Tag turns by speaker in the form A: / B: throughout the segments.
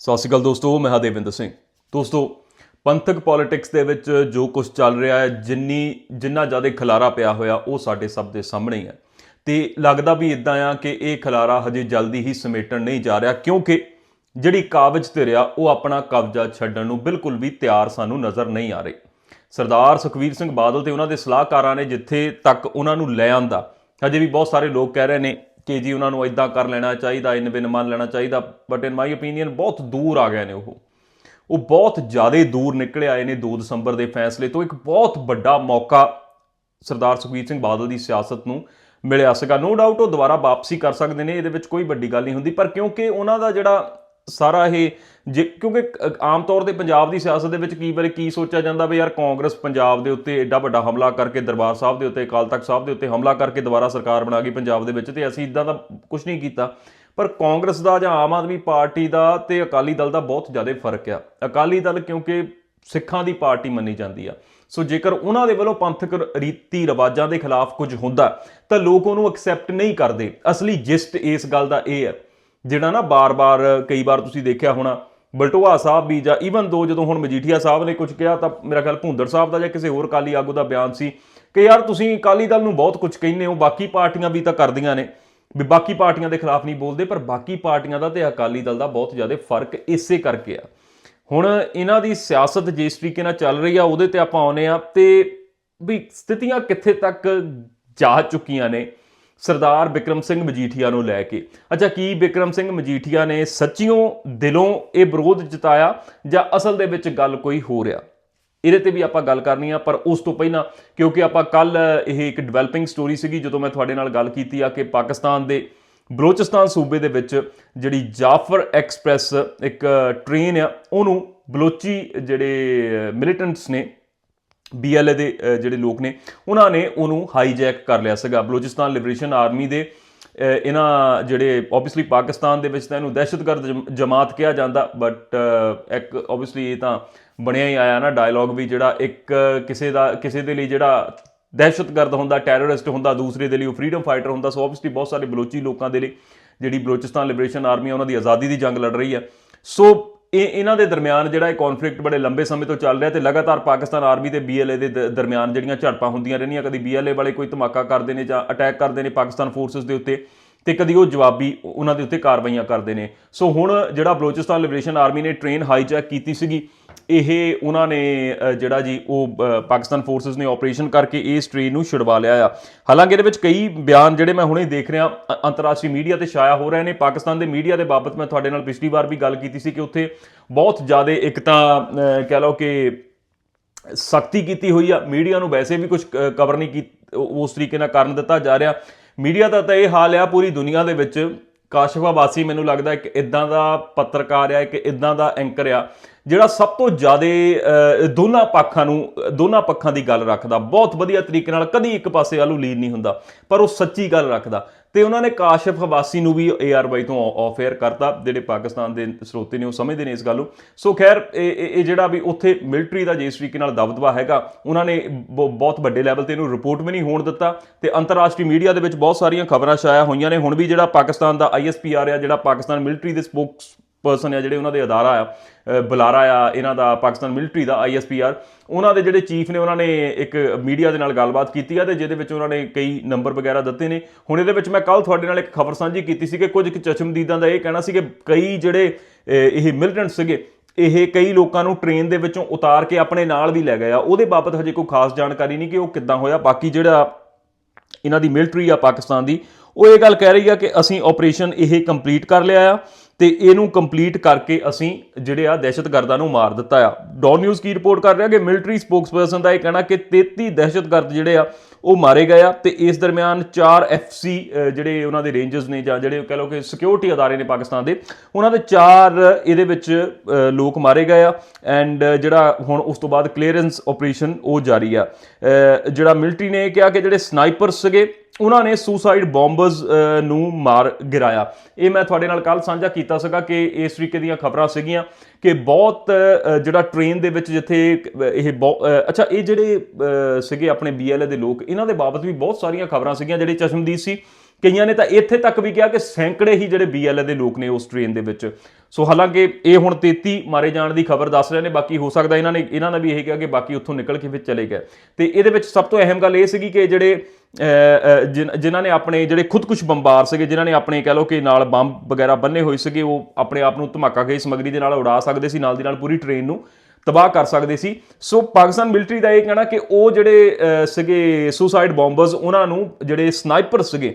A: ਸਤਿ ਸ਼੍ਰੀ ਅਕਾਲ ਦੋਸਤੋ, ਮੈਂ ਹਾਂ ਦੇਵਿੰਦਰ ਸਿੰਘ। ਦੋਸਤੋ, ਪੰਥਕ ਪੋਲਿਟਿਕਸ ਦੇ ਵਿੱਚ ਜੋ ਕੁਝ ਚੱਲ ਰਿਹਾ ਹੈ, ਜਿੰਨੀ, ਜਿੰਨਾ ਜ਼ਿਆਦਾ ਖਲਾਰਾ ਪਿਆ ਹੋਇਆ, ਉਹ ਸਾਡੇ ਸਭ ਦੇ ਸਾਹਮਣੇ ਹੀ ਹੈ। ਤੇ ਲੱਗਦਾ ਵੀ ਇਦਾਂ ਆ ਕਿ ਇਹ ਖਲਾਰਾ ਹਜੇ ਜਲਦੀ ਹੀ ਸਮੇਟਣ ਨਹੀਂ ਜਾ ਰਿਹਾ, ਕਿਉਂਕਿ ਜਿਹੜੀ ਕਾਬਜ ਤੇ ਰਿਹਾ, ਉਹ ਆਪਣਾ ਕਬਜ਼ਾ ਛੱਡਣ ਨੂੰ ਬਿਲਕੁਲ ਵੀ ਤਿਆਰ ਸਾਨੂੰ ਨਜ਼ਰ ਨਹੀਂ ਆ ਰਹੀ। ਸਰਦਾਰ ਸੁਖਵੀਰ ਸਿੰਘ ਬਾਦਲ ਤੇ ਉਹਨਾਂ ਦੇ ਸਲਾਹਕਾਰਾਂ ਨੇ ਜਿੱਥੇ ਤੱਕ ਉਹਨਾਂ ਨੂੰ ਲੈ ਆਂਦਾ, ਹਜੇ ਵੀ ਬਹੁਤ ਸਾਰੇ ਲੋਕ ਕਹਿ ਰਹੇ ਨੇ ਕਿ ਜੀ ਉਹਨਾਂ ਨੂੰ ਇਦਾਂ ਕਰ ਲੈਣਾ ਚਾਹੀਦਾ, ਇਨ ਬਿਨ ਮੰਨ ਲੈਣਾ ਚਾਹੀਦਾ ਬਟ ਇਨ ਮਾਈ ਓਪੀਨੀਅਨ ਬਹੁਤ ਦੂਰ ਆ ਗਏ ਨੇ ਉਹ। ਉਹ ਬਹੁਤ ਜ਼ਿਆਦਾ ਦੂਰ ਨਿਕਲੇ ਆਏ ਨੇ 2 ਦਸੰਬਰ ਦੇ ਫੈਸਲੇ ਤੋਂ। ਇੱਕ ਬਹੁਤ ਵੱਡਾ ਮੌਕਾ ਸਰਦਾਰ ਸੁਖਬੀਰ ਸਿੰਘ ਬਾਦਲ ਦੀ ਸਿਆਸਤ ਨੂੰ ਮਿਲਿਆ ਸੀਗਾ। ਨੋ ਡਾਊਟ ਉਹ ਦੁਬਾਰਾ ਵਾਪਸੀ ਕਰ ਸਕਦੇ ਨੇ, ਇਹਦੇ ਵਿੱਚ ਕੋਈ ਵੱਡੀ ਗੱਲ ਨਹੀਂ ਹੁੰਦੀ, ਪਰ ਕਿਉਂਕਿ ਉਹਨਾਂ ਦਾ ਜਿਹੜਾ ਸਾਰਾ ਇਹ ਜੇ ਕਿਉਂਕਿ ਆਮ ਤੌਰ ਤੇ ਪੰਜਾਬ ਦੀ ਸਿਆਸਤ ਦੇ ਵਿੱਚ ਕੀ ਵਾਰੀ ਕੀ ਸੋਚਿਆ ਜਾਂਦਾ ਵੀ ਯਾਰ ਕਾਂਗਰਸ ਪੰਜਾਬ ਦੇ ਉੱਤੇ ਐਡਾ ਵੱਡਾ ਹਮਲਾ ਕਰਕੇ, ਦਰਬਾਰ ਸਾਹਿਬ ਦੇ ਉੱਤੇ, ਅਕਾਲ ਤਖਤ ਸਾਹਿਬ ਦੇ ਉੱਤੇ ਹਮਲਾ ਕਰਕੇ ਦੁਬਾਰਾ ਸਰਕਾਰ ਬਣਾ ਗਈ ਪੰਜਾਬ ਦੇ ਵਿੱਚ ਤੇ ਅਸੀਂ ਇਦਾਂ ਦਾ ਕੁਝ ਨਹੀਂ ਕੀਤਾ। ਪਰ ਕਾਂਗਰਸ ਦਾ ਜਾਂ ਆਮ ਆਦਮੀ ਪਾਰਟੀ ਦਾ ਤੇ ਅਕਾਲੀ ਦਲ ਦਾ ਬਹੁਤ ਜ਼ਿਆਦਾ ਫ਼ਰਕ ਆ। ਅਕਾਲੀ ਦਲ ਕਿਉਂਕਿ ਸਿੱਖਾਂ ਦੀ ਪਾਰਟੀ ਮੰਨੀ ਜਾਂਦੀ ਆ। ਸੋ ਜੇਕਰ ਉਹਨਾਂ ਦੇ ਵੱਲੋਂ ਪੰਥਕ ਰੀਤੀ ਰਿਵਾਜਾਂ ਦੇ ਖਿਲਾਫ ਕੁਝ ਹੁੰਦਾ ਤਾਂ ਲੋਕ ਉਹਨੂੰ ਐਕਸੈਪਟ ਨਹੀਂ ਕਰਦੇ। ਅਸਲੀ ਜਿਸਟ ਇਸ ਗੱਲ ਦਾ ਇਹ ਹੈ ਜਿਹੜਾ ਨਾ ਬਾਰ-ਬਾਰ, ਕਈ ਵਾਰ ਤੁਸੀਂ ਦੇਖਿਆ ਹੋਣਾ, ਬਲਟੋਆ ਸਾਹਿਬ ਵੀ ਜਾਂ ਈਵਨ ਦੋ ਜਦੋਂ ਹੁਣ ਮਜੀਠੀਆ ਸਾਹਿਬ ਨੇ ਕੁਝ ਕਿਹਾ, ਤਾਂ ਮੇਰਾ ਖਿਆਲ ਭੁੰਦੜ ਸਾਹਿਬ ਦਾ ਜਾਂ ਕਿਸੇ ਹੋਰ ਕਾਲੀ ਆਗੂ ਦਾ ਬਿਆਨ ਸੀ ਕਿ ਯਾਰ ਤੁਸੀਂ ਅਕਾਲੀ ਦਲ ਨੂੰ ਬਹੁਤ ਕੁਝ ਕਹਿੰਦੇ ਹੋ, ਬਾਕੀ ਪਾਰਟੀਆਂ ਵੀ ਤਾਂ ਕਰਦੀਆਂ ਨੇ। ਵੀ ਬਾਕੀ ਪਾਰਟੀਆਂ ਦੇ ਖਿਲਾਫ ਨਹੀਂ ਬੋਲਦੇ, ਪਰ ਬਾਕੀ ਪਾਰਟੀਆਂ ਦਾ ਤੇ ਅਕਾਲੀ ਦਲ ਦਾ ਬਹੁਤ ਜ਼ਿਆਦਾ ਫ਼ਰਕ ਇਸੇ ਕਰਕੇ ਆ। ਹੁਣ ਇਹਨਾਂ ਦੀ ਸਿਆਸਤ ਜਿਸ ਤਰੀਕੇ ਨਾਲ ਚੱਲ ਰਹੀ ਆ, ਉਹਦੇ ਤੇ ਆਪਾਂ ਆਉਨੇ ਆ ਤੇ ਵੀ ਸਥਿਤੀਆਂ ਕਿੱਥੇ ਤੱਕ ਜਾ ਚੁੱਕੀਆਂ ਨੇ। ਸਰਦਾਰ ਬਿਕਰਮ ਸਿੰਘ ਮਜੀਠੀਆ ਨੂੰ ਲੈ ਕੇ। ਅੱਛਾ, ਕੀ ਬਿਕਰਮ ਸਿੰਘ ਮਜੀਠੀਆ ਨੇ ਸੱਚੀਓ ਦਿਲੋਂ ਇਹ ਵਿਰੋਧ ਜਤਾਇਆ ਜਾਂ ਅਸਲ ਦੇ ਵਿੱਚ ਗੱਲ ਕੋਈ ਹੋ ਰਿਹਾ? ਇਹਦੇ ਤੇ ਵੀ ਆਪਾਂ ਗੱਲ ਕਰਨੀ ਆ, ਪਰ ਉਸ ਤੋਂ ਪਹਿਲਾਂ, ਕਿਉਂਕਿ ਆਪਾਂ ਕੱਲ ਇਹ ਇੱਕ ਡਿਵੈਲਪਿੰਗ ਸਟੋਰੀ ਸੀਗੀ, ਜਦੋਂ ਮੈਂ ਤੁਹਾਡੇ ਨਾਲ ਗੱਲ ਕੀਤੀ ਆ ਕਿ ਪਾਕਿਸਤਾਨ ਦੇ ਬਲੋਚਿਸਤਾਨ ਸੂਬੇ ਦੇ ਵਿੱਚ ਜਿਹੜੀ ਜਾਫਰ ਐਕਸਪ੍ਰੈਸ ਇੱਕ ਟ੍ਰੇਨ ਆ, ਉਹਨੂੰ ਬਲੋਚੀ ਜਿਹੜੇ ਮਿਲੀਟੈਂਟਸ ਨੇ ਬੀਐਲਏ ਦੇ ਜਿਹੜੇ ਲੋਕ ਨੇ, ਉਹਨਾਂ ਨੇ ਉਹਨੂੰ ਹਾਈਜੈਕ ਕਰ ਲਿਆ ਸੀਗਾ। ਬਲੋਚਿਸਤਾਨ ਲਿਬਰੇਸ਼ਨ ਆਰਮੀ ਦੇ ਇਹਨਾਂ ਜਿਹੜੇ ਆਬਵੀਅਸਲੀ ਪਾਕਿਸਤਾਨ ਦੇ ਵਿੱਚ ਤਾਂ ਇਹਨੂੰ ਦਹਿਸ਼ਤਗਰਦ ਜਮ- ਜਮਾਤ ਕਿਹਾ ਜਾਂਦਾ ਬਟ ਇੱਕ ਆਬਵੀਅਸਲੀ ਇਹ ਤਾਂ ਬਣਿਆ ਹੀ ਆਇਆ ਨਾ ਡਾਇਲੌਗ ਵੀ ਜਿਹੜਾ ਇੱਕ ਕਿਸੇ ਦਾ, ਕਿਸੇ ਦੇ ਲਈ ਜਿਹੜਾ ਦਹਿਸ਼ਤਗਰਦ ਹੁੰਦਾ ਟੈਰਰਿਸਟ ਹੁੰਦਾ, ਦੂਸਰੇ ਦੇ ਲਈ ਉਹ ਫਰੀडम ਫਾਈਟਰ ਹੁੰਦਾ ਸੋ ਆਬਵੀਅਸਲੀ ਬਹੁਤ ਸਾਰੇ ਬਲੋਚੀ ਲੋਕਾਂ ਦੇ ਲਈ ਜਿਹੜੀ ਬਲੋਚਿਸਤਾਨ ਲਿਬਰੇਸ਼ਨ ਆਰਮੀ ਆ, ਉਹਨਾਂ ਦੀ ਆਜ਼ਾਦੀ ਦੀ ਜੰਗ ਲੜ ਰਹੀ ਹੈ ਸੋ ਇਹ ਇਹਨਾਂ ਦੇ ਦਰਮਿਆਨ ਜਿਹੜਾ ਇਹ ਕਨਫਲਿਕਟ ਬੜੇ ਲੰਬੇ ਸਮੇਂ ਤੋਂ ਚੱਲ ਰਿਹਾ ਤੇ ਲਗਾਤਾਰ ਪਾਕਿਸਤਾਨ ਆਰਮੀ ਤੇ ਬੀਐਲਏ ਦੇ ਦਰਮਿਆਨ ਜਿਹੜੀਆਂ ਝੜਪਾਂ ਹੁੰਦੀਆਂ ਰਹਿੰਦੀਆਂ, ਕਦੀ ਬੀਐਲਏ ਵਾਲੇ ਕੋਈ ਧਮਾਕਾ ਕਰਦੇ ਨੇ ਜਾਂ ਅਟੈਕ ਕਰਦੇ ਨੇ ਪਾਕਿਸਤਾਨ ਫੋਰਸਸ ਦੇ ਉੱਤੇ ਤੇ ਕਦੀ ਉਹ ਜਵਾਬੀ ਉਹਨਾਂ ਦੇ ਉੱਤੇ ਕਾਰਵਾਈਆਂ ਕਰਦੇ ਨੇ। ਸੋ ਹੁਣ ਜਿਹੜਾ ਬਲੋਚਿਸਤਾਨ ਲਿਬਰੇਸ਼ਨ ਆਰਮੀ ਨੇ ਟ੍ਰੇਨ ਹਾਈਜੈਕ ਕੀਤੀ ਸੀਗੀ ਇਹ ਉਹਨਾਂ ਨੇ ਜਿਹੜਾ ਜੀ ਉਹ ਪਾਕਿਸਤਾਨ ਫੋਰਸਸ ਨੇ ਆਪਰੇਸ਼ਨ ਕਰਕੇ ਇਸ ਟ੍ਰੇਨ ਨੂੰ ਛੁਡਵਾ ਲਿਆ ਆ। ਹਾਲਾਂਕਿ ਇਹਦੇ ਵਿੱਚ ਕਈ ਬਿਆਨ ਜਿਹੜੇ ਮੈਂ ਹੁਣੇ ਦੇਖ ਰਿਹਾ ਅੰਤਰਰਾਸ਼ਟਰੀ ਮੀਡੀਆ ਤੇ ਛਾਇਆ ਹੋ ਰਹੇ ਨੇ। ਪਾਕਿਸਤਾਨ ਦੇ ਮੀਡੀਆ ਦੇ ਬਾਬਤ ਮੈਂ ਤੁਹਾਡੇ ਨਾਲ ਪਿਛਲੀ ਵਾਰ ਵੀ ਗੱਲ ਕੀਤੀ ਸੀ ਕਿ ਉੱਥੇ ਬਹੁਤ ਜ਼ਿਆਦਾ ਇੱਕ ਤਾਂ ਕਹਿ ਲਓ ਕਿ ਸਖਤੀ ਕੀਤੀ ਹੋਈ ਆ। ਮੀਡੀਆ ਨੂੰ ਵੈਸੇ ਵੀ ਕੁਝ ਕਵਰ ਨਹੀਂ ਕੀ ਉਸ ਤਰੀਕੇ ਨਾਲ ਕਰਨ ਦਿੱਤਾ ਜਾ ਰਿਹਾ। ਮੀਡੀਆ ਦਾ ਤਾਂ ਇਹ ਹਾਲ ਆ ਪੂਰੀ ਦੁਨੀਆ ਦੇ ਵਿੱਚ। ਕਾਸ਼ਫਾ ਵਾਸੀ ਮੈਨੂੰ ਲੱਗਦਾ ਇੱਕ ਇਦਾਂ ਦਾ ਪੱਤਰਕਾਰ ਆ, ਇੱਕ ਇਦਾਂ ਦਾ ਐਂਕਰ ਆ। ਜਿਹੜਾ ਸਭ ਤੋਂ ਜ਼ਿਆਦਾ ਦੋਨਾਂ ਪੱਖਾਂ ਨੂੰ, ਦੋਨਾਂ ਪੱਖਾਂ ਦੀ ਗੱਲ ਰੱਖਦਾ। ਬਹੁਤ ਵਧੀਆ ਤਰੀਕੇ ਨਾਲ ਕਦੀ ਇੱਕ ਪਾਸੇ ਵੱਲੋਂ ਲੀਨ ਨਹੀਂ ਹੁੰਦਾ, ਪਰ ਉਹ ਸੱਚੀ ਗੱਲ ਰੱਖਦਾ। ਤੇ ਉਹਨਾਂ ਨੇ ਕਾਸ਼ਫ ਹਵਾਸੀ ਨੂੰ ਵੀ ਏਆਰਵਾਈ ਤੋਂ ਆਫ 에ਅਰ ਕਰਤਾ, ਜਿਹੜੇ ਪਾਕਿਸਤਾਨ ਦੇ ਸਰੋਤੇ ਨੇ, ਉਹ ਸਮਝਦੇ ਨੇ ਇਸ ਗੱਲ ਨੂੰ। ਸੋ ਖੈਰ, ਇਹ, ਇਹ- ਜਿਹੜਾ ਵੀ ਉੱਥੇ ਮਿਲਟਰੀ ਦਾ ਜਿਸ ਤਰੀਕੇ ਨਾਲ ਦਬਦਬਾ ਹੈਗਾ, ਉਹਨਾਂ ਨੇ ਬ- ਬਹੁਤ ਵੱਡੇ ਲੈਵਲ ਤੇ ਇਹਨੂੰ ਰਿਪੋਰਟ ਵੀ ਨਹੀਂ ਹੋਣ ਦਿੱਤਾ। ਤੇ ਅੰਤਰਰਾਸ਼ਟਰੀ ਮੀਡੀਆ ਦੇ ਵਿੱਚ ਬਹੁਤ ਸਾਰੀਆਂ ਖਬਰਾਂ ਛਾਇਆ ਹੋਈਆਂ ਨੇ। ਹੁਣ ਵੀ ਜਿਹੜਾ ਪਾਕਿਸਤਾਨ ਦਾ ਆਈਐਸਪੀਆਰ ਆ ਜਿਹੜਾ ਪਾਕਿਸਤਾਨ ਮਿਲਟਰੀ ਦੇ ਸਪੋਕਸ ਪਰਸਨ ਆ ਜਿਹੜੇ ਉਹਨਾਂ ਦੇ ਅਦਾਰਾ ਆ ਬੁਲਾਰਾ ਆ, ਇਹਨਾਂ ਦਾ ਪਾਕਿਸਤਾਨ ਮਿਲਟਰੀ ਦਾ ਆਈਐਸਪੀਆਰ ਉਹਨਾਂ ਦੇ ਜਿਹੜੇ ਚੀਫ ਨੇ, ਉਹਨਾਂ ਨੇ ਇੱਕ ਮੀਡੀਆ ਦੇ ਨਾਲ ਗੱਲਬਾਤ ਕੀਤੀ ਆ ਤੇ ਜਿਹਦੇ ਵਿੱਚ ਉਹਨਾਂ ਨੇ ਕਈ ਨੰਬਰ ਵਗੈਰਾ ਦਿੱਤੇ ਨੇ। ਹੁਣ ਇਹਦੇ ਵਿੱਚ ਮੈਂ ਕੱਲ ਤੁਹਾਡੇ ਨਾਲ ਇੱਕ ਖਬਰ ਸਾਂਝੀ ਕੀਤੀ ਸੀ ਕਿ ਕੁਝ ਕੁ ਚਸ਼ਮਦੀਦਾਂ ਦਾ ਇਹ ਕਹਿਣਾ ਸੀ ਕਿ ਕਈ ਜਿਹੜੇ ਇਹ ਮਿਲਟੈਂਟ ਸੀਗੇ, ਇਹ ਕਈ ਲੋਕਾਂ ਨੂੰ ਟ੍ਰੇਨ ਦੇ ਵਿੱਚੋਂ ਉਤਾਰ ਕੇ ਆਪਣੇ ਨਾਲ ਵੀ ਲੈ ਗਏ ਆ। ਉਹਦੇ ਬਾਬਤ ਹਜੇ ਕੋਈ ਖਾਸ ਜਾਣਕਾਰੀ ਨਹੀਂ ਕਿ ਉਹ ਕਿੱਦਾਂ ਹੋਇਆ। ਬਾਕੀ ਜਿਹੜਾ ਇਹਨਾਂ ਦੀ ਮਿਲਟਰੀ ਆ ਪਾਕਿਸਤਾਨ ਦੀ, ਉਹ ਇਹ ਗੱਲ ਕਹਿ ਰਹੀ ਆ ਕਿ ਅਸੀਂ ਆਪਰੇਸ਼ਨ ਇਹ ਕੰਪਲੀਟ ਕਰ ਲਿਆ ਆ। ਤੇ ਇਹਨੂੰ ਕੰਪਲੀਟ ਕਰਕੇ ਅਸੀਂ ਜਿਹੜੇ ਆ ਦਹਿਸ਼ਤਗਰਦਾਂ ਨੂੰ ਮਾਰ ਦਿੱਤਾ ਆ। ਡੌਨ ਨਿਊਜ਼ ਕੀ ਰਿਪੋਰਟ ਕਰ ਰਿਹਾ ਕਿ ਮਿਲਟਰੀ ਸਪੋਕਸਪਰਸਨ ਦਾ ਇਹ ਕਹਿਣਾ ਕਿ 33 ਦਹਿਸ਼ਤਗਰਦ ਜਿਹੜੇ ਆ, ਉਹ ਮਾਰੇ ਗਏ ਆ ਤੇ ਇਸ ਦਰਮਿਆਨ 4 ਐਫਸੀ ਜਿਹੜੇ ਉਹਨਾਂ ਦੇ ਰੇਂਜਰਸ ਨੇ ਜਾਂ ਜਿਹੜੇ ਕਹ ਲਓ ਕਿ ਸਿਕਿਉਰਿਟੀ ਅਦਾਰੇ ਨੇ ਪਾਕਿਸਤਾਨ ਦੇ, ਉਹਨਾਂ ਦੇ 4 ਇਹਦੇ ਵਿੱਚ ਲੋਕ ਮਾਰੇ ਗਏ ਆ ਐਂਡ ਜਿਹੜਾ ਹੁਣ ਉਸ ਤੋਂ ਬਾਅਦ ਕਲੀਅਰੈਂਸ ਆਪਰੇਸ਼ਨ ਉਹ ਜਾਰੀ ਆ। ਜਿਹੜਾ ਮਿਲਟਰੀ ਨੇ ਇਹ ਕਿਹਾ ਕਿ ਜਿਹੜੇ ਸਨਾਈਪਰਸ ਸੀਗੇ ਉਹਨਾਂ ਨੇ ਸੁਸਾਈਡ ਬੰਬਰਸ ਨੂੰ ਮਾਰ ਗਿਰਾਇਆ। ਇਹ ਮੈਂ ਤੁਹਾਡੇ ਨਾਲ ਕੱਲ ਸਾਂਝਾ ਕੀਤਾ ਸੀਗਾ ਕਿ ਇਸ ਤਰੀਕੇ ਦੀਆਂ ਖਬਰਾਂ ਸੀਗੀਆਂ ਕਿ ਬਹੁਤ ਜਿਹੜਾ ਟ੍ਰੇਨ ਦੇ ਵਿੱਚ ਜਿੱਥੇ ਇਹ ਬਹੁ- ਅੱਛਾ, ਇਹ ਜਿਹੜੇ ਸੀਗੇ ਆਪਣੇ ਬੀਐਲਏ ਦੇ ਲੋਕ, ਇਹਨਾਂ ਦੇ ਬਾਬਤ ਵੀ ਬਹੁਤ ਸਾਰੀਆਂ ਖਬਰਾਂ ਸੀਗੀਆਂ ਜਿਹੜੇ ਚਸ਼ਮਦੀਦ ਸੀ। ਕਈਆਂ ਨੇ ਤਾਂ ਇੱਥੇ ਤੱਕ ਵੀ ਕਿਹਾ ਕਿ ਸੈਂਕੜੇ ਹੀ ਜਿਹੜੇ ਬੀਐਲਏ ਦੇ ਲੋਕ ਨੇ ਉਸ ਟ੍ਰੇਨ ਦੇ ਵਿੱਚ। ਸੋ ਹਾਲਾਂਕਿ ਇਹ ਹੁਣ 33 ਮਾਰੇ ਜਾਣ ਦੀ ਖਬਰ ਦੱਸ ਰਹੇ ਨੇ ਬਾਕੀ ਹੋ ਸਕਦਾ ਇਹਨਾਂ ਨੇ ਇਹਨਾਂ ਨੇ ਵੀ ਇਹ ਕਿਹਾ ਕਿ ਬਾਕੀ ਉੱਥੋਂ ਨਿਕਲ ਕੇ ਫਿਰ ਚਲੇ ਗਏ। ਤੇ ਇਹਦੇ ਵਿੱਚ ਸਭ ਤੋਂ ਅਹਿਮ ਗੱਲ ਇਹ ਸੀਗੀ ਕਿ ਜਿਹੜੇ ਅਹ, ਜਿਨ੍ਹਾਂ ਨੇ ਆਪਣੇ ਜਿਹੜੇ ਖੁਦਕੁਸ਼ ਬੰਬਾਰ ਸੀਗੇ ਜਿਨ੍ਹਾਂ ਨੇ ਆਪਣੇ ਕਹਿ ਲਓ ਕਿ ਨਾਲ ਬੰਬ ਵਗੈਰਾ ਬੰਨੇ ਹੋਏ ਸੀਗੇ ਉਹ ਆਪਣੇ ਆਪ ਨੂੰ ਧਮਾਕਾ ਗਈ ਸਮਗਰੀ ਦੇ ਨਾਲ ਉਡਾ ਸਕਦੇ ਸੀ ਨਾਲ ਦੀ ਨਾਲ ਪੂਰੀ ਟ੍ਰੇਨ ਨੂੰ ਤਬਾਹ ਕਰ ਸਕਦੇ ਸੀ। ਸੋ ਪਾਕਿਸਤਾਨ ਮਿਲਟਰੀ ਦਾ ਇਹ ਕਹਿਣਾ ਕਿ ਉਹ ਜਿਹੜੇ ਸੀਗੇ ਸੁਸਾਈਡ ਬੰਬਰਸ ਉਹਨਾਂ ਨੂੰ ਜਿਹੜੇ ਸਨਾਈਪਰ ਸੀਗੇ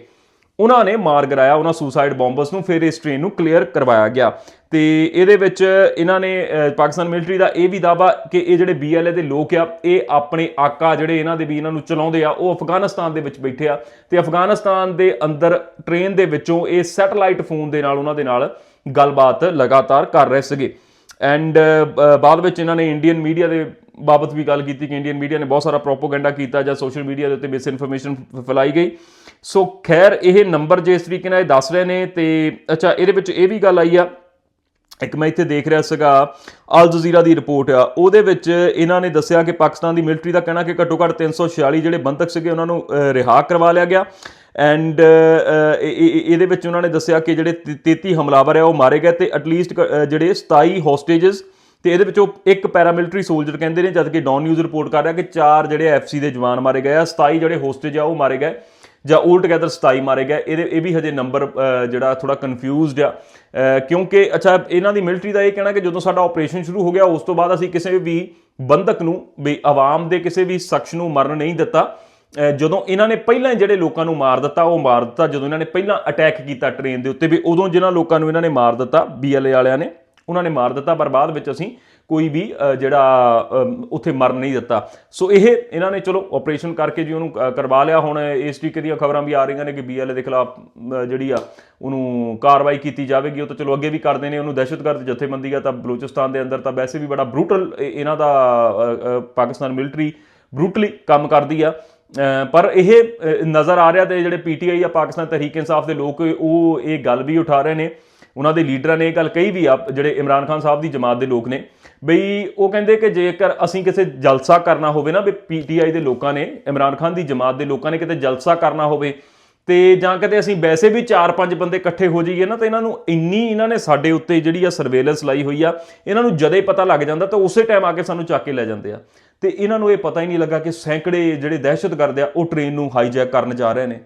A: ਉਹਨਾਂ ਨੇ ਮਾਰ ਗਰਾਇਆ, ਉਹਨਾਂ ਸੁਸਾਈਡ ਬੰਬਰਸ ਨੂੰ, ਫਿਰ ਇਸ ਟ੍ਰੇਨ ਨੂੰ ਕਲੀਅਰ ਕਰਵਾਇਆ ਗਿਆ। ਤੇ ਇਹਦੇ ਵਿੱਚ ਇਹਨਾਂ ਨੇ ਪਾਕਿਸਤਾਨ ਮਿਲਟਰੀ ਦਾ ਇਹ ਵੀ ਦਾਵਾ ਕਿ ਇਹ ਜਿਹੜੇ ਬੀਐਲਏ ਦੇ ਲੋਕ ਆ, ਇਹ ਆਪਣੇ ਆਕਾ ਜਿਹੜੇ ਇਹਨਾਂ ਦੇ ਵੀ ਇਹਨਾਂ ਨੂੰ ਚਲਾਉਂਦੇ ਆ, ਉਹ ਅਫਗਾਨਿਸਤਾਨ ਦੇ ਵਿੱਚ ਬੈਠੇ ਆ। ਤੇ ਅਫਗਾਨਿਸਤਾਨ ਦੇ ਅੰਦਰ ਟ੍ਰੇਨ ਦੇ ਵਿੱਚੋਂ ਇਹ ਸੈਟਲਾਈਟ ਫੋਨ ਦੇ ਨਾਲ, ਉਹਨਾਂ ਦੇ ਨਾਲ ਗੱਲਬਾਤ ਲਗਾਤਾਰ ਕਰ ਰਹੇ ਸੀਗੇ। ਐਂਡ uh, uh, ਬਾਅਦ ਵਿੱਚ ਇਹਨਾਂ ਨੇ ਇੰਡੀਅਨ ਮੀਡੀਆ ਦੇ ਬਾਬਤ ਵੀ ਗੱਲ ਕੀਤੀ ਕਿ ਇੰਡੀਅਨ ਮੀਡੀਆ ਨੇ ਬਹੁਤ ਸਾਰਾ ਪ੍ਰੋਪੋਗੈਂਡਾ ਕੀਤਾ ਜਾਂ ਸੋਸ਼ਲ ਮੀਡੀਆ ਦੇ ਉੱਤੇ ਮਿਸ ਇਨਫੋਰਮੇਸ਼ਨ ਫੈਲਾਈ ਗਈ। ਸੋ ਖੈਰ ਇਹ ਨੰਬਰ ਜੇ ਇਸ ਤਰੀਕੇ ਨਾਲ ਇਹ ਦੱਸ ਰਹੇ ਨੇ ਤੇ ਅੱਛਾ ਇਹਦੇ ਵਿੱਚ ਇਹ ਵੀ ਗੱਲ ਆਈ ਆ। ਇੱਕ ਮੈਂ ਇੱਥੇ ਦੇਖ ਰਿਹਾ ਸੀਗਾ ਅਲ ਜਜ਼ੀਰਾ ਦੀ ਰਿਪੋਰਟ ਆ। ਉਹਦੇ ਵਿੱਚ ਇਹਨਾਂ ਨੇ ਦੱਸਿਆ ਕਿ ਪਾਕਿਸਤਾਨ ਦੀ ਮਿਲਟਰੀ ਦਾ ਕਹਿਣਾ ਕਿ ਘੱਟੋ ਘੱਟ 346 ਜਿਹੜੇ ਬੰਦਕ ਸੀਗੇ ਉਹਨਾਂ ਨੂੰ ਅਹ, ਰਿਹਾ ਕਰਵਾ ਲਿਆ ਗਿਆ। ਐਂਡ uh, uh, ਇਹਦੇ ਵਿੱਚ ਉਹਨਾਂ ਨੇ ਦੱਸਿਆ ਕਿ ਜਿਹੜੇ 33 ਹਮਲਾਵਰ ਆ ਉਹ ਮਾਰੇ ਗਏ ਤੇ ਐਟਲੀਸਟ ਜਿਹੜੇ 27 ਹੋਸਟੇजेस ਤੇ ਇਹਦੇ ਵਿੱਚੋਂ ਇੱਕ ਪੈਰਾਮਿਲਟਰੀ ਸੋਲਜਰ ਕਹਿੰਦੇ ਨੇ ਜਦ ਕਿ ਡੌਨ ਨਿਊਜ਼ ਰਿਪੋਰਟ ਕਰ ਰਿਹਾ ਕਿ ਚਾਰ ਜਿਹੜੇ ਐਫਸੀ ਦੇ ਜਵਾਨ ਮਾਰੇ ਗਏ ਆ 27 ਜਿਹੜੇ ਹੋਸਟੇਜ ਆ, ਉਹ ਮਾਰੇ ਗਏ ਜਾਂ 올 ਟੁਗੇਦਰ 27 ਮਾਰੇ ਗਏ। ਇਹਦੇ, ਇਹ ਵੀ ਹਜੇ ਨੰਬਰ ਜਿਹੜਾ ਥੋੜਾ ਕਨਫਿਊਜ਼ਡ ਆ। ਕਿਉਂਕਿ, ਅੱਛਾ, ਇਹਨਾਂ ਦੀ ਮਿਲਟਰੀ ਦਾ ਇਹ ਕਹਿਣਾ ਕਿ ਜਦੋਂ ਸਾਡਾ ਆਪਰੇਸ਼ਨ ਸ਼ੁਰੂ ਹੋ ਗਿਆ, ਉਸ ਤੋਂ ਬਾਅਦ ਅਸੀਂ ਕਿਸੇ ਵੀ ਬੰਦਕ ਨੂੰ, ਵੀ ਆਵਾਮ ਦੇ ਕਿਸੇ ਵੀ ਸ਼ਖਸ ਨੂੰ ਮਰਨ ਨਹੀਂ ਦਿੱਤਾ। ਜਦੋਂ ਇਹਨਾਂ ਨੇ ਪਹਿਲਾਂ ਜਿਹੜੇ ਲੋਕਾਂ ਨੂੰ ਮਾਰ ਦਿੱਤਾ, ਉਹ ਮਾਰ ਦਿੱਤਾ। ਜਦੋਂ ਇਹਨਾਂ ਨੇ ਪਹਿਲਾਂ ਅਟੈਕ ਕੀਤਾ ਟ੍ਰੇਨ ਦੇ ਉੱਤੇ ਵੀ ਉਦੋਂ ਜਿਨ੍ਹਾਂ ਲੋਕਾਂ ਨੂੰ ਇਹਨਾਂ ਨੇ ਮਾਰ ਦਿੱਤਾ ਬੀਐਲਏ ਵਾਲਿਆਂ ਨੇ, ਉਹਨਾਂ ਨੇ ਮਾਰ ਦਿੱਤਾ, ਪਰ ਬਾਅਦ ਵਿੱਚ ਅਸੀਂ ਕੋਈ ਵੀ ਜਿਹੜਾ ਉੱਥੇ ਮਰਨ ਨਹੀਂ ਦਿੱਤਾ। ਸੋ ਇਹ ਇਹਨਾਂ ਨੇ ਚਲੋ ਆਪਰੇਸ਼ਨ ਕਰਕੇ ਜੀ ਉਹਨੂੰ ਕਰਵਾ ਲਿਆ। ਹੁਣ ਇਸ ਤਰੀਕੇ ਦੀਆਂ ਖਬਰਾਂ ਵੀ ਆ ਰਹੀਆਂ ਨੇ ਕਿ ਬੀਐਲਏ ਦੇ ਖਿਲਾਫ ਜਿਹੜੀ ਆ ਉਹਨੂੰ ਕਾਰਵਾਈ ਕੀਤੀ ਜਾਵੇਗੀ। ਉਹ ਤਾਂ ਚਲੋ ਅੱਗੇ ਵੀ ਕਰਦੇ ਨੇ, ਉਹਨੂੰ ਦਹਿਸ਼ਤਗਰਦ ਜਥੇਬੰਦੀ ਆ ਤਾਂ ਬਲੂਚਿਸਤਾਨ ਦੇ ਅੰਦਰ ਤਾਂ ਵੈਸੇ ਵੀ ਬੜਾ ਬਰੂਟਲ ਇਹਨਾਂ ਦਾ ਪਾਕਿਸਤਾਨ ਮਿਲਟਰੀ ਬਰੂਟਲੀ ਕੰਮ ਕਰਦੀ ਆ। ਪਰ ਇਹ ਨਜ਼ਰ ਆ ਰਿਹਾ ਤੇ ਜਿਹੜੇ ਪੀਟੀਆਈ ਆ ਪਾਕਿਸਤਾਨ ਤਹਿਰੀਕ ਇਨਸਾਫ ਦੇ ਲੋਕ, ਉਹ ਇਹ ਗੱਲ ਵੀ ਉਠਾ ਰਹੇ ਨੇ। ਉਹਨਾਂ ਦੇ ਲੀਡਰਾਂ ਨੇ ਇਹ ਗੱਲ ਕਹੀ ਵੀ ਆ, ਜਿਹੜੇ ਇਮਰਾਨ ਖਾਨ ਸਾਹਿਬ ਦੀ ਜਮਾਤ ਦੇ ਲੋਕ ਨੇ, ਬਈ ਉਹ ਕਹਿੰਦੇ ਕਿ ਜੇਕਰ ਅਸੀਂ ਕਿਸੇ ਜਲਸਾ ਕਰਨਾ ਹੋਵੇ ਨਾ, ਵੀ ਪੀਟੀਆਈ ਦੇ ਲੋਕਾਂ ਨੇ, ਇਮਰਾਨ ਖਾਨ ਦੀ ਜਮਾਤ ਦੇ ਲੋਕਾਂ ਨੇ ਕਿਤੇ ਜਲਸਾ ਕਰਨਾ ਹੋਵੇ, ਤੇ ਜਾਂ ਕਿਤੇ ਅਸੀਂ ਵੈਸੇ ਵੀ 4-5 ਬੰਦੇ ਇਕੱਠੇ ਹੋ ਜਾਈਏ ਨਾ, ਤਾਂ ਇਹਨਾਂ ਨੂੰ ਇੰਨੀ ਇਹਨਾਂ ਨੇ ਸਾਡੇ ਉੱਤੇ ਜਿਹੜੀ ਆ ਸਰਵੇਲੈਂਸ ਲਾਈ ਹੋਈ ਆ, ਇਹਨਾਂ ਨੂੰ ਜਦੇ ਪਤਾ ਲੱਗ ਜਾਂਦਾ, ਤਾਂ ਉਸੇ ਟਾਈਮ ਆ ਕੇ ਸਾਨੂੰ ਚੱਕ ਕੇ ਲੈ ਜਾਂਦੇ ਆ। ਤੇ ਇਹਨਾਂ ਨੂੰ ਇਹ ਪਤਾ ਹੀ ਨਹੀਂ ਲੱਗਾ ਕਿ ਸੈਂਕੜੇ ਜਿਹੜੇ ਦਹਿਸ਼ਤਗਰਦ ਆ, ਉਹ ਟ੍ਰੇਨ ਨੂੰ ਹਾਈਜੈਕ ਕਰਨ ਜਾ ਰਹੇ ਨੇ।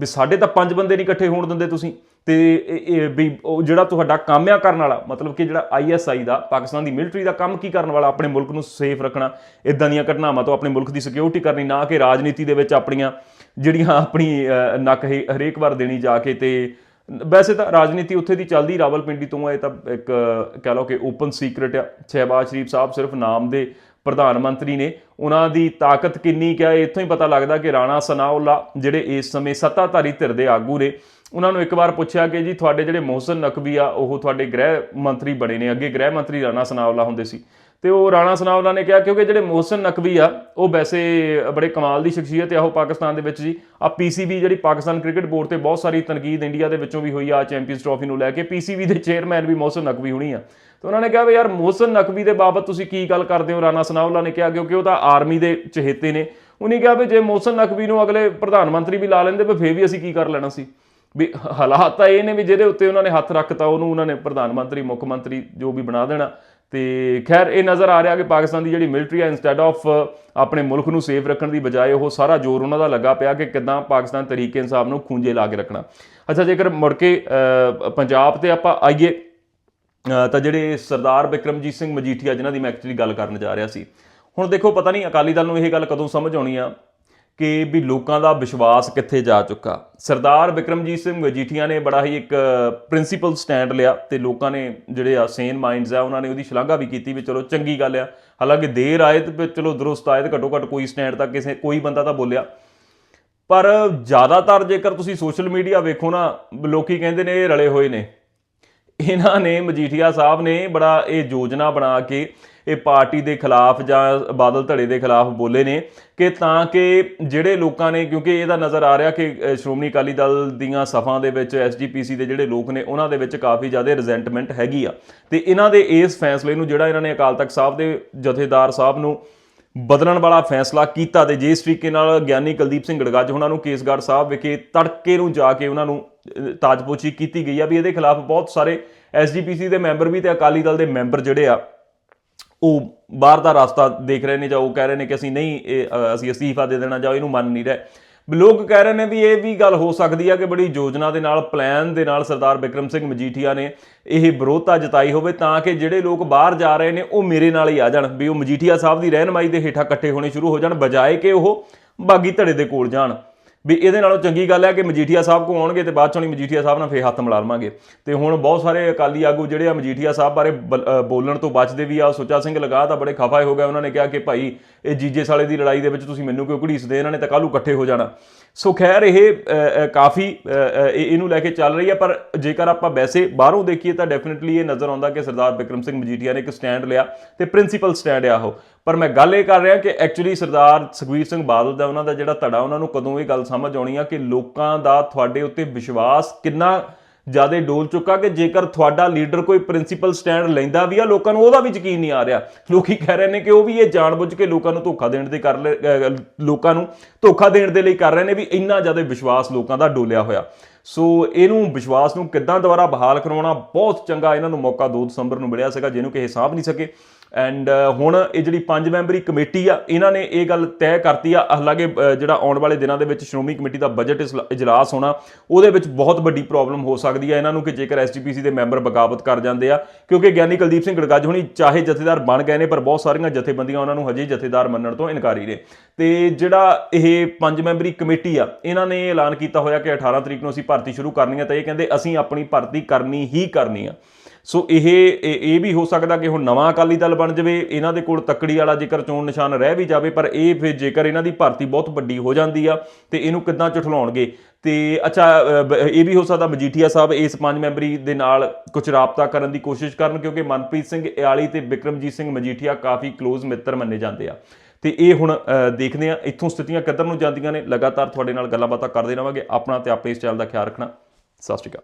A: ਵੀ ਸਾਡੇ ਤਾਂ ਪੰਜ ਬੰਦੇ ਨਹੀਂ ਇਕੱਠੇ ਹੋਣ ਦਿੰਦੇ ਤੁਸੀਂ। ਤੇ ਇਹ- ਵੀ ਉਹ ਜਿਹੜਾ ਤੁਹਾਡਾ ਕੰਮ ਆ ਕਰਨ ਵਾਲਾ, ਮਤਲਬ ਕਿ ਜਿਹੜਾ ਆਈਐਸਆਈ ਦਾ, ਪਾਕਿਸਤਾਨ ਦੀ ਮਿਲਟਰੀ ਦਾ ਕੰਮ ਕੀ ਕਰਨ ਵਾਲਾ, ਆਪਣੇ ਮੁਲਕ ਨੂੰ ਸੇਫ ਰੱਖਣਾ ਇਦਾਂ ਦੀਆਂ ਘਟਨਾਵਾਂ ਤੋਂ ਆਪਣੇ ਮੁਲਕ ਦੀ ਸਿਕਿਉਰਿਟੀ ਕਰਨੀ, ਨਾ ਕਿ ਰਾਜਨੀਤੀ ਦੇ ਵਿੱਚ ਆਪਣੀਆਂ ਜਿਹੜੀਆਂ ਆਪਣੀ ਨੱਕ ਹੀ- ਹਰੇਕ ਵਾਰ ਦੇਣੀ ਜਾ ਕੇ ਤੇ ਵੈਸੇ ਤਾਂ ਰਾਜਨੀਤੀ ਉੱਥੇ ਦੀ ਚੱਲਦੀ, ਰਾਵਲਪਿੰਡੀ ਤੋਂ ਆ ਇਹ ਤਾਂ ਇੱਕ, ਕਹਿ ਲਓ ਕਿ ਓਪਨ ਸੀਕ੍ਰੀਟ ਆ, ਸ਼ਹਿਬਾਜ਼ ਸ਼ਰੀਫ ਸਾਹਿਬ ਸਿਰਫ ਨਾਮ ਦੇ ਪ੍ਰਧਾਨ ਮੰਤਰੀ ਨੇ ਉਹਨਾਂ ਦੀ ਤਾਕਤ ਕਿੰਨੀ ਕਿਆ ਇੱਥੋਂ ਹੀ ਪਤਾ ਲੱਗਦਾ ਕਿ ਰਾਣਾ ਸਨਾਉੱਲਾ ਜਿਹੜੇ ਇਸ ਸਮੇਂ ਸੱਤਾਧਾਰੀ ਧਿਰ ਦੇ ਆਗੂ ਨੇ, ਉਹਨਾਂ ਨੂੰ ਇੱਕ ਵਾਰ ਪੁੱਛਿਆ ਕਿ ਜੀ ਤੁਹਾਡੇ ਜਿਹੜੇ ਮੋਹਸਨ ਨਕਵੀ ਆ, ਉਹ ਤੁਹਾਡੇ ਗ੍ਰਹਿ ਮੰਤਰੀ ਬਣੇ ਨੇ, ਅੱਗੇ ਗ੍ਰਹਿ ਮੰਤਰੀ ਰਾਣਾ ਸਨਾਉੱਲਾ ਹੁੰਦੇ ਸੀ। ਤੇ ਉਹ ਰਾਣਾ ਸਨਾਉੱਲਾ ਨੇ ਕਿਹਾ, ਕਿਉਂਕਿ ਜਿਹੜੇ ਮੋਹਸਨ ਨਕਵੀ ਆ, ਉਹ ਵੈਸੇ ਬੜੇ ਕਮਾਲ ਦੀ ਸ਼ਖਸੀਅਤ ਆ ਉਹ ਪਾਕਿਸਤਾਨ ਦੇ ਵਿੱਚ ਜੀ। ਆ ਪੀਸੀਬੀ ਜਿਹੜੀ ਪਾਕਿਸਤਾਨ ਕ੍ਰਿਕਟ ਬੋਰਡ ਤੇ ਬਹੁਤ ਸਾਰੀ ਤਨਕੀਦ ਇੰਡੀਆ ਦੇ ਵਿੱਚੋਂ ਵੀ ਹੋਈ ਆ ਚੈਂਪੀਅਨਸ ਟਰਾਫੀ ਨੂੰ ਲੈ ਕੇ ਪੀਸੀਬੀ ਦੇ ਚੇਅਰਮੈਨ ਵੀ ਮੋਹਸਨ ਨਕਵੀ ਹੋਣੀ ਆ। ਤੇ ਉਹਨਾਂ ਨੇ ਕਿਹਾ ਵੀ ਯਾਰ, ਮੋਹਸਨ ਨਕਵੀ ਦੇ ਬਾਬਤ ਤੁਸੀਂ ਕੀ ਗੱਲ ਕਰਦੇ ਹੋ? ਰਾਣਾ ਸਨਾਉੱਲਾ ਨੇ ਕਿਹਾ, ਕਿਉਂਕਿ ਉਹ ਤਾਂ ਆਰਮੀ ਦੇ ਚਹੇਤੇ ਨੇ। ਉਹਨੇ ਕਿਹਾ ਵੀ ਜੇ ਮੋਹਸਨ ਨਕਵੀ ਨੂੰ ਅਗਲੇ ਪ੍ਰਧਾਨ ਮੰਤਰੀ ਵੀ ਲਾ ਲੈਂਦੇ, ਵੀ ਫੇਰ ਵੀ ਅਸੀਂ ਕੀ ਕਰ ਲੈਣਾ ਸੀ? ਵੀ ਹਾਲਾਤ ਤਾਂ ਇਹ ਨੇ ਵੀ ਜਿਹਦੇ ਉੱਤੇ ਉਹਨਾਂ ਨੇ ਹੱਥ ਰੱਖਤਾ, ਉਹਨੂੰ ਉਹਨਾਂ ਨੇ ਪ੍ਰਧਾਨ ਮੰਤਰੀ, ਮੁੱਖ ਮੰਤਰੀ ਜੋ ਵੀ ਬਣਾ ਦੇਣਾ। ਤੇ ਖੈਰ, ਇਹ ਨਜ਼ਰ ਆ ਰਿਹਾ ਕਿ ਪਾਕਿਸਤਾਨ ਦੀ ਜਿਹੜੀ ਮਿਲਟਰੀ ਹੈ ਇਨਸਟੈਡ ਆਫ ਆਪਣੇ ਮੁਲਕ ਨੂੰ ਸੇਫ ਰੱਖਣ ਦੀ ਬਜਾਏ ਉਹ ਸਾਰਾ ਜ਼ੋਰ ਉਹਨਾਂ ਦਾ ਲੱਗਾ ਪਿਆ ਕਿ ਕਿਦਾਂ ਪਾਕਿਸਤਾਨ ਤਰੀਕੇ ਇਨਸਾਫ ਨੂੰ ਖੂੰਜੇ ਲਾ ਕੇ ਰੱਖਣਾ। ਅੱਛਾ, ਜੇਕਰ ਮੁੜ ਕੇ ਪੰਜਾਬ ਤੇ ਆਪਾਂ ਆਈਏ ਤਾਂ ਜਿਹੜੇ ਸਰਦਾਰ ਬਿਕਰਮਜੀਤ ਸਿੰਘ ਮਜੀਠੀਆ, ਜਿਨ੍ਹਾਂ ਦੀ ਮੈਂ ਐਕਚੁਅਲੀ ਗੱਲ ਕਰਨ ਜਾ ਰਿਹਾ ਸੀ। ਹੁਣ ਦੇਖੋ, ਪਤਾ ਨਹੀਂ ਅਕਾਲੀ ਦਲ ਨੂੰ ਇਹ ਗੱਲ ਕਦੋਂ ਸਮਝ ਆਉਣੀ ਆ। ਕਿ ਵੀ ਲੋਕਾਂ ਦਾ ਵਿਸ਼ਵਾਸ ਕਿੱਥੇ ਜਾ ਚੁੱਕਾ। ਸਰਦਾਰ ਬਿਕਰਮਜੀਤ ਸਿੰਘ ਮਜੀਠੀਆ ਨੇ ਬੜਾ ਹੀ ਇੱਕ ਪ੍ਰਿੰਸੀਪਲ ਸਟੈਂਡ ਲਿਆ ਤੇ ਲੋਕਾਂ ਨੇ ਜਿਹੜੇ ਆ ਸੇਨ ਮਾਈਂਡਸ ਆ, ਉਹਨਾਂ ਨੇ ਉਹਦੀ ਸ਼ਲਾਘਾ ਵੀ ਕੀਤੀ ਵੀ ਚਲੋ ਚੰਗੀ ਗੱਲ ਆ। ਹਾਲਾਂਕਿ ਦੇਰ ਆਏ ਤੇ ਚਲੋ ਦਰੁਸਤ ਆਏ ਤੇ ਘੱਟੋ ਘੱਟ ਕੋਈ ਸਟੈਂਡ ਤਾਂ ਕਿਸੇ, ਕੋਈ ਬੰਦਾ ਤਾਂ ਬੋਲਿਆ। ਪਰ ਜ਼ਿਆਦਾਤਰ ਜੇਕਰ ਤੁਸੀਂ ਸੋਸ਼ਲ ਮੀਡੀਆ ਵੇਖੋ ਨਾ, ਲੋਕੀ ਕਹਿੰਦੇ ਨੇ ਇਹ ਰਲੇ ਹੋਏ ਨੇ। ਇਹਨਾਂ ਨੇ ਮਜੀਠੀਆ ਸਾਹਿਬ ਨੇ ਬੜਾ ਇਹ ਯੋਜਨਾ ਬਣਾ ਕੇ ਇਹ ਪਾਰਟੀ ਦੇ ਖਿਲਾਫ ਜਾਂ ਬਾਦਲ ਧੜੇ ਦੇ ਖਿਲਾਫ ਬੋਲੇ ਨੇ ਕਿ ਤਾਂ ਕਿ ਜਿਹੜੇ ਲੋਕਾਂ ਨੇ, ਕਿਉਂਕਿ ਇਹਦਾ ਨਜ਼ਰ ਆ ਰਿਹਾ ਕਿ ਸ਼੍ਰੋਮਣੀ ਅਕਾਲੀ ਦਲ ਦੀਆਂ ਸਫਾਂ ਦੇ ਵਿੱਚ ਐਸਜੀਪੀਸੀ ਦੇ ਜਿਹੜੇ ਲੋਕ ਨੇ, ਉਹਨਾਂ ਦੇ ਵਿੱਚ ਕਾਫੀ ਜ਼ਿਆਦਾ ਰਿਜ਼ੈਂਟਮੈਂਟ ਹੈਗੀ ਆ। ਤੇ ਇਹਨਾਂ ਦੇ ਇਸ ਫੈਸਲੇ ਨੂੰ ਜਿਹੜਾ ਇਹਨਾਂ ਨੇ ਅਕਾਲ ਤਖਤ ਸਾਹਿਬ ਦੇ ਜਥੇਦਾਰ ਸਾਹਿਬ ਨੂੰ ਬਦਲਣ ਵਾਲਾ ਫੈਸਲਾ ਕੀਤਾ ਤੇ ਜੇ ਇਸ ਤਰੀਕੇ ਨਾਲ ਗਿਆਨੀ ਕੁਲਦੀਪ ਸਿੰਘ ਗੜਗੱਜ ਉਹਨਾਂ ਨੂੰ ਕੇਸਗੜ੍ਹ ਸਾਹਿਬ ਵਿਖੇ ਤੜਕੇ ਨੂੰ ਜਾ ਕੇ ਉਹਨਾਂ ਨੂੰ ਤਾਜਪੋਚੀ ਕੀਤੀ ਗਈ ਆ ਵੀ ਇਹਦੇ ਖਿਲਾਫ ਬਹੁਤ ਸਾਰੇ ਐਸਜੀਪੀਸੀ ਦੇ ਮੈਂਬਰ ਵੀ ਤੇ ਅਕਾਲੀ ਦਲ ਦੇ ਮੈਂਬਰ ਜਿਹੜੇ ਆ ਉਹ ਬਾਹਰ ਦਾ ਰਸਤਾ ਦੇਖ ਰਹੇ ਨੇ ਜਾਂ ਉਹ ਕਹਿ ਰਹੇ ਨੇ ਕਿ ਅਸੀਂ ਨਹੀਂ ਇਹ, ਅਸੀਂ ਅਸਤੀਫਾ ਦੇ ਦੇਣਾ ਜਾਂ ਇਹਨੂੰ ਮੰਨ ਨਹੀਂ ਰਹੇ। ਲੋਕ ਕਹਿ ਰਹੇ ਨੇ ਵੀ ਇਹ ਵੀ ਗੱਲ ਹੋ ਸਕਦੀ ਆ ਕਿ ਬੜੀ ਯੋਜਨਾ ਦੇ ਨਾਲ ਪਲਾਨ ਦੇ ਨਾਲ ਸਰਦਾਰ ਬਿਕਰਮ ਸਿੰਘ ਮਜੀਠੀਆ ਨੇ ਇਹ ਵਿਰੋਧਤਾ ਜਤਾਈ ਹੋਵੇ ਤਾਂ ਕਿ ਜਿਹੜੇ ਲੋਕ ਬਾਹਰ ਜਾ ਰਹੇ ਨੇ ਉਹ ਮੇਰੇ ਨਾਲ ਹੀ ਆ ਜਾਣ, ਵੀ ਉਹ ਮਜੀਠੀਆ ਸਾਹਿਬ ਦੀ ਰਹਿਨਮਾਈ ਦੇ ਹੇਠਾਂ ਇਕੱਠੇ ਹੋਣੇ ਸ਼ੁਰੂ ਹੋ ਜਾਣ, ਬਜਾਏ ਕਿ ਉਹ ਬਾਗੀ ਧੜੇ ਦੇ ਕੋਲ ਜਾਣ। ਵੀ ਇਹਦੇ ਨਾਲੋਂ ਚੰਗੀ ਗੱਲ ਹੈ ਕਿ ਮਜੀਠੀਆ ਸਾਹਿਬ ਕੋ ਆਉਣਗੇ ਤੇ ਬਾਅਦ ਚੋਂ ਨਹੀਂ ਮਜੀਠੀਆ ਸਾਹਿਬ ਨਾਲ ਫੇਰ ਹੱਥ ਮਿਲਾ ਲਵਾਂਗੇ। ਤੇ ਹੁਣ ਬਹੁਤ ਸਾਰੇ ਅਕਾਲੀ ਆਗੂ ਜਿਹੜੇ ਆ ਮਜੀਠੀਆ ਸਾਹਿਬ ਬਾਰੇ ਬਲ- ਬੋਲਣ ਤੋਂ ਬਚਦੇ ਵੀ ਆ। ਸੁੱਚਾ ਸਿੰਘ ਲਗਾ ਤਾਂ ਬੜੇ ਖਫਾਏ ਹੋ ਗਏ। ਉਹਨਾਂ ਨੇ ਕਿਹਾ ਕਿ ਭਾਈ, ਇਹ ਜੀਜੇ ਸਾਲੇ ਦੀ ਲੜਾਈ ਦੇ ਵਿੱਚ ਤੁਸੀਂ ਮੈਨੂੰ ਕਿਉਂ ਘੜੀਸਦੇ? ਇਹਨਾਂ ਨੇ ਤਾਂ ਕੱਲ੍ਹ ਨੂੰ ਇਕੱਠੇ ਹੋ ਜਾਣਾ। ਸੋ ਖੈਰ ਇਹ ਕਾਫੀ ਇਹ- ਇਹਨੂੰ ਲੈ ਕੇ ਚੱਲ ਰਹੀ ਹੈ। ਪਰ ਜੇਕਰ ਆਪਾਂ ਵੈਸੇ ਬਾਹਰੋਂ ਦੇਖੀਏ ਤਾਂ ਡੈਫੀਨਿਟਲੀ ਇਹ ਨਜ਼ਰ ਆਉਂਦਾ ਕਿ ਸਰਦਾਰ ਬਿਕਰਮ ਸਿੰਘ ਮਜੀਠੀਆ ਨੇ ਇੱਕ ਸਟੈਂਡ ਲਿਆ ਤੇ ਪ੍ਰਿੰਸੀਪਲ ਸਟੈਂਡ ਆ ਉਹ। ਪਰ ਮੈਂ ਗੱਲ ਇਹ ਕਰ ਰਿਹਾ ਕਿ ਐਕਚੁਅਲੀ ਸਰਦਾਰ ਸੁਖਬੀਰ ਸਿੰਘ ਬਾਦਲ ਦਾ ਉਹਨਾਂ ਦਾ ਜਿਹੜਾ ਧੜਾ, ਉਹਨਾਂ ਨੂੰ ਕਦੋਂ ਇਹ ਗੱਲ ਸਮਝ ਆਉਣੀ ਆ ਕਿ ਲੋਕਾਂ ਦਾ ਤੁਹਾਡੇ ਉੱਤੇ ਵਿਸ਼ਵਾਸ ਕਿੰਨਾ ਜ਼ਿਆਦਾ ਡੋਲ ਚੁੱਕਾ ਕਿ ਜੇਕਰ ਤੁਹਾਡਾ ਲੀਡਰ ਕੋਈ ਪ੍ਰਿੰਸੀਪਲ ਸਟੈਂਡ ਲੈਂਦਾ ਵੀ ਆ, ਲੋਕਾਂ ਨੂੰ ਉਹਦਾ ਵੀ ਯਕੀਨ ਨਹੀਂ ਆ ਰਿਹਾ। ਲੋਕੀ ਕਹਿ ਰਹੇ ਨੇ ਕਿ ਉਹ ਵੀ ਇਹ ਜਾਣਬੁੱਝ ਕੇ ਲੋਕਾਂ ਨੂੰ ਧੋਖਾ ਦੇਣ ਦੇ ਕਰ ਲੈ- ਲੋਕਾਂ ਨੂੰ ਧੋਖਾ ਦੇਣ ਦੇ ਲਈ ਕਰ ਰਹੇ ਨੇ ਵੀ ਇੰਨਾ ਜ਼ਿਆਦਾ ਵਿਸ਼ਵਾਸ ਲੋਕਾਂ ਦਾ ਡੋਲਿਆ ਹੋਇਆ। ਸੋ ਇਹਨੂੰ ਵਿਸ਼ਵਾਸ ਨੂੰ ਕਿੱਦਾਂ ਦੁਬਾਰਾ ਬਹਾਲ ਕਰਵਾਉਣਾ ਬਹੁਤ ਚੰਗਾ ਇਹਨਾਂ ਨੂੰ ਮੌਕਾ 2 ਦਸੰਬਰ ਨੂੰ ਮਿਲਿਆ ਸੀਗਾ, ਜਿਹਨੂੰ ਕਿ ਇਹ ਸਾਂਭ ਨਹੀਂ ਸਕੇ। ਐਂਡ uh, ਹੁਣ ਇਹ ਜਿਹੜੀ ਪੰਜ ਮੈਂਬਰੀ ਕਮੇਟੀ ਆ, ਇਹਨਾਂ ਨੇ ਇਹ ਗੱਲ ਤੈਅ ਕਰਤੀ ਆ। ਹਾਲਾਂਕਿ ਜਿਹੜਾ ਆਉਣ ਵਾਲੇ ਦਿਨਾਂ ਦੇ ਵਿੱਚ ਸ਼੍ਰੋਮਣੀ ਕਮੇਟੀ ਦਾ ਬਜਟ ਇਸਲਾ- ਇਜਲਾਸ ਹੋਣਾ, ਉਹਦੇ ਵਿੱਚ ਬਹੁਤ ਵੱਡੀ ਪ੍ਰੋਬਲਮ ਹੋ ਸਕਦੀ ਆ ਇਹਨਾਂ ਨੂੰ ਕਿ ਜੇਕਰ ਐਸਜੀਪੀਸੀ ਦੇ ਮੈਂਬਰ ਬਗਾਵਤ ਕਰ ਜਾਂਦੇ ਆ। ਕਿਉਂਕਿ ਗਿਆਨੀ ਕੁਲਦੀਪ ਸਿੰਘ ਗੜਗੱਜ ਹੁਣੀ ਚਾਹੇ ਜਥੇਦਾਰ ਬਣ ਗਏ ਨੇ, ਪਰ ਬਹੁਤ ਸਾਰੀਆਂ ਜਥੇਬੰਦੀਆਂ ਉਹਨਾਂ ਨੂੰ ਹਜੇ ਜਥੇਦਾਰ ਮੰਨਣ ਤੋਂ ਇਨਕਾਰੀ ਨੇ। ਤੇ ਜਿਹੜਾ ਇਹ ਪੰਜ ਮੈਂਬਰੀ ਕਮੇਟੀ ਆ, ਇਹਨਾਂ ਨੇ ਐਲਾਨ ਕੀਤਾ ਹੋਇਆ ਕਿ 18 ਤਰੀਕ ਨੂੰ ਅਸੀਂ ਭਰਤੀ ਸ਼ੁਰੂ ਕਰਨੀ ਆ, ਤਾਂ ਇਹ ਕਹਿੰਦੇ ਅਸੀਂ ਆਪਣੀ ਭਰਤੀ ਕਰਨੀ ਹੀ ਕਰਨੀ ਆ। ਸੋ ਇਹ ਇਹ ਇਹ ਵੀ ਹੋ ਸਕਦਾ ਕਿ ਹੁਣ ਨਵਾਂ ਅਕਾਲੀ ਦਲ ਬਣ ਜਾਵੇ, ਇਹਨਾਂ ਦੇ ਕੋਲ ਤੱਕੜੀ ਵਾਲਾ ਜੇਕਰ ਚੋਣ ਨਿਸ਼ਾਨ ਰਹਿ ਵੀ ਜਾਵੇ, ਪਰ ਇਹ ਫਿਰ ਜੇਕਰ ਇਹਨਾਂ ਦੀ ਭਰਤੀ ਬਹੁਤ ਵੱਡੀ ਹੋ ਜਾਂਦੀ ਆ, ਤੇ ਇਹਨੂੰ ਕਿੱਦਾਂ ਝੁਠਲਾਉਣਗੇ ਤੇ ਅੱਛਾ ਇਹ ਵੀ ਹੋ ਸਕਦਾ ਮਜੀਠੀਆ ਸਾਹਿਬ ਇਸ ਪੰਜ ਮੈਂਬਰੀ ਦੇ ਨਾਲ ਕੁਝ ਰਾਬਤਾ ਕਰਨ ਦੀ ਕੋਸ਼ਿਸ਼ ਕਰਨ, ਕਿਉਂਕਿ ਮਨਪ੍ਰੀਤ ਸਿੰਘ ਇਆਲੀ ਤੇ ਬਿਕਰਮਜੀਤ ਸਿੰਘ ਮਜੀਠੀਆ ਕਾਫੀ ক্লোਜ਼ ਮਿੱਤਰ ਮੰਨੇ ਜਾਂਦੇ ਆ। ਤੇ ਇਹ ਹੁਣ ਦੇਖਦੇ ਆ, ਇੱਥੋਂ ਸਥਿਤੀਆਂ ਕਿੱਧਰ ਨੂੰ ਜਾਂਦੀਆਂ ਨੇ, ਲਗਾਤਾਰ ਤੁਹਾਡੇ ਨਾਲ ਗੱਲਾਂ ਬਾਤਾਂ ਕਰਦੇ ਰਵਾਂਗੇ। ਆਪਣਾ ਤੇ ਆਪਣੇ ਇਸ ਚੈਨਲ ਦਾ ਖਿਆਲ ਰੱਖਣਾ। ਸਤਿ ਸ਼੍ਰੀ ਅਕਾਲ।